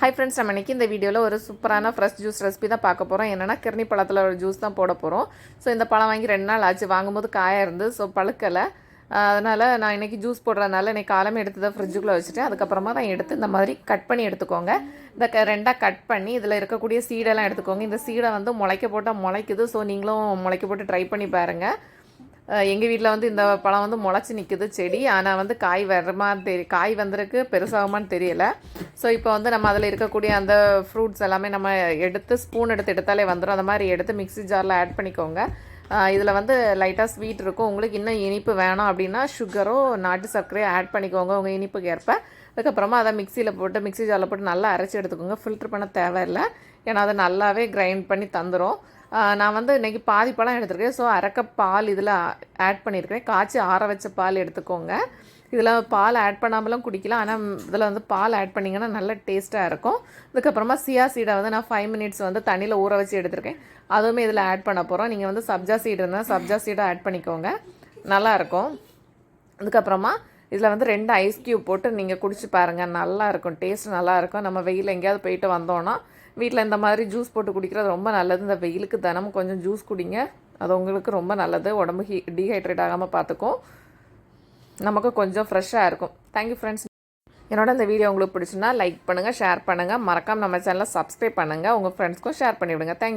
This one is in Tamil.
ஹை ஃப்ரெண்ட்ஸ் நம்ம இன்றைக்கி இந்த வீடியோவில் ஒரு சூப்பரான ஃப்ரெஷ் ஜூஸ் ரெசிபி தான் பார்க்க போகிறோம் என்னென்னா கிருணி பழத்தில் ஒரு ஜூஸ் தான் போட போகிறோம் ஸோ இந்த பழம் வாங்கி ரெண்டு நாள் ஆச்சு. வாங்கும்போது காயாக இருந்து ஸோ பழுக்கலை. அதனால் நான் இன்றைக்கி ஜூஸ் போடுறதுனால இன்றைக்கி காலமே எடுத்து தான் ஃப்ரிட்ஜுக்குள்ளே வச்சுட்டு அதுக்கப்புறமா தான் எடுத்து இந்த மாதிரி கட் பண்ணி எடுத்துக்கோங்க. இந்த க ரெண்டாக கட் பண்ணி இதில் இருக்கக்கூடிய சீடெல்லாம் எடுத்துக்கோங்க. இந்த சீடை வந்து முளைக்க போட்டால் முளைக்குது. ஸோ நீங்களும் முளைக்க போட்டு ட்ரை பண்ணி பாருங்கள் எங்கள் வீட்டில் வந்து இந்த பழம் வந்து முளைச்சி நிற்குது செடி. ஆனால் வந்து காய் வருமான்னு தெரி காய் வந்திருக்கு. பெருசாகுமான்னு தெரியலை. ஸோ இப்போ வந்து நம்ம அதில் இருக்கக்கூடிய அந்த ஃப்ரூட்ஸ் எல்லாமே நம்ம எடுத்து ஸ்பூன் எடுத்து எடுத்தாலே வந்துடும் அந்த மாதிரி எடுத்து மிக்ஸி ஜாரில் ஆட் பண்ணிக்கோங்க. இதில் வந்து லைட்டாக ஸ்வீட் இருக்கும். உங்களுக்கு இன்னும் இனிப்பு வேணும் அப்படின்னா சுகரோ நாட்டு சர்க்கரையோ ஆட் பண்ணிக்கோங்க உங்கள் இனிப்புக்கு ஏற்ப. அதுக்கப்புறமா அதை மிக்சியில் போட்டு மிக்ஸி ஜாரில் போட்டு நல்லா அரைச்சி எடுத்துக்கோங்க. ஃபில்ட்ரு பண்ண தேவையில்லை. ஏன்னா அதை நல்லாவே கிரைண்ட் பண்ணி தந்துடும் நான் வந்து இன்றைக்கி பாதி பழம் எடுத்துருக்கேன். ஸோ அரைக்க பால் இதில் ஆட் பண்ணியிருக்கேன். காய்ச்சி ஆற வச்ச பால் எடுத்துக்கோங்க. இதில் பால் ஆட் பண்ணாமலும் குடிக்கலாம். ஆனால் இதில் வந்து பால் ஆட் பண்ணிங்கன்னா நல்ல டேஸ்ட்டாக இருக்கும். அதுக்கப்புறமா சியா சீடை வந்து நான் ஃபைவ் மினிட்ஸ் வந்து தண்ணியில் ஊற வச்சு எடுத்திருக்கேன். அதுவுமே இதில் ஆட் பண்ண போகிறோம் நீங்கள் வந்து சப்ஜா சீடு இருந்தால் சப்ஜா சீடை ஆட் பண்ணிக்கோங்க. நல்லாயிருக்கும் அதுக்கப்புறமா இதில் வந்து ரெண்டு ஐஸ் க்யூப் போட்டு நீங்கள் குடிச்சு பாருங்கள் நல்லாயிருக்கும் டேஸ்ட் நல்லாயிருக்கும் நம்ம வெயில் எங்கேயாவது போயிட்டு வந்தோன்னா வீட்டில் இந்த மாதிரி ஜூஸ் போட்டு குடிக்கிறது ரொம்ப நல்லது. இந்த வெயிலுக்கு தினமும் கொஞ்சம் ஜூஸ் குடிங்க. அது உங்களுக்கு ரொம்ப நல்லது. உடம்பு ஹீ டீஹைட்ரேட் ஆகாமல் பார்த்துக்கும். நமக்கு கொஞ்சம் ஃப்ரெஷ்ஷாக இருக்கும். தேங்க்யூ ஃப்ரெண்ட்ஸ் என்னோட இந்த வீடியோ உங்களுக்கு பிடிச்சுன்னா லைக் பண்ணுங்கள் ஷேர் பண்ணுங்கள் மறக்காமல் நம்ம சேனலை சப்ஸ்கிரைப் பண்ணுங்கள் உங்கள் ஃப்ரெண்ட்ஸ்க்கும் ஷேர் பண்ணிவிடுங்க. தேங்க்யூ